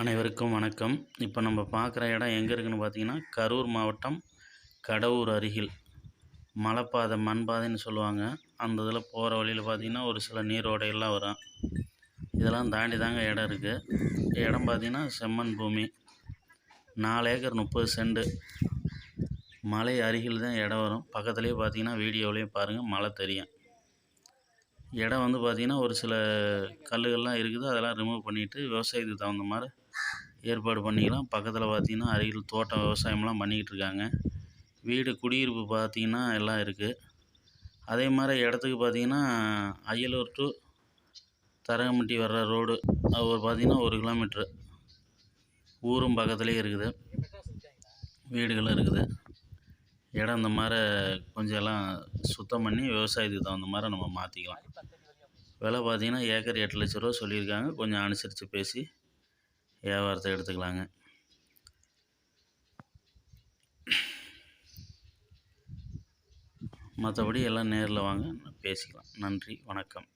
அனைவருக்கும் வணக்கம். இப்போ நம்ம பார்க்குற இடம் எங்கே இருக்குன்னு பார்த்தீங்கன்னா கரூர் மாவட்டம் கடவுர் அருகில். மலைப்பாதை மண்பாதைன்னு சொல்லுவாங்க. அந்த இதில் போகிற வழியில் பார்த்தீங்கன்னா ஒரு சில நீரோடையெல்லாம் வரும். இதெல்லாம் தாண்டி தாங்க இடம் இருக்குது இடம் பார்த்தீங்கன்னா செம்மண் பூமி. நாலு ஏக்கர் முப்பது செண்டு மலை அருகில் தான் இடம் வரும். பக்கத்துலேயே பார்த்தீங்கன்னா வீடியோவிலையும் பாருங்கள் மலை தெரியும். இடம் வந்து பார்த்திங்கன்னா ஒரு சில கல்லுகள்லாம் இருக்குது. அதெல்லாம் ரிமூவ் பண்ணிவிட்டு விவசாயத்துக்கு தகுந்த மாதிரி ஏற்பாடு பண்ணிக்கலாம். பக்கத்தில் பார்த்திங்கன்னா அருகில் தோட்டம் விவசாயம்லாம் பண்ணிக்கிட்டு இருக்காங்க. வீடு குடியிருப்பு பார்த்திங்கன்னா எல்லாம் இருக்குது அதே மாதிரி இடத்துக்கு பார்த்திங்கன்னா அயலூர் டு தரகம்பட்டி வர்ற ரோடு அது ஒரு பார்த்திங்கன்னா ஒரு கிலோமீட்ரு ஊரும் பக்கத்துலேயே இருக்குது. வீடுகளும் இருக்குது. இடம் இந்த மாதிரி கொஞ்சம் எல்லாம் சுத்தம் பண்ணி விவசாயத்துக்கு தகுந்த மாதிரி நம்ம மாற்றிக்கலாம் விலை பார்த்தீங்கன்னா ஏக்கர் எட்டு லட்ச ரூபா சொல்லியிருக்காங்க. கொஞ்சம் அனுசரித்து பேசி வியாபாரத்தை எடுத்துக்கலாங்க. மற்றபடி எல்லாம் நேரில் வாங்க பேசிக்கலாம். நன்றி வணக்கம்.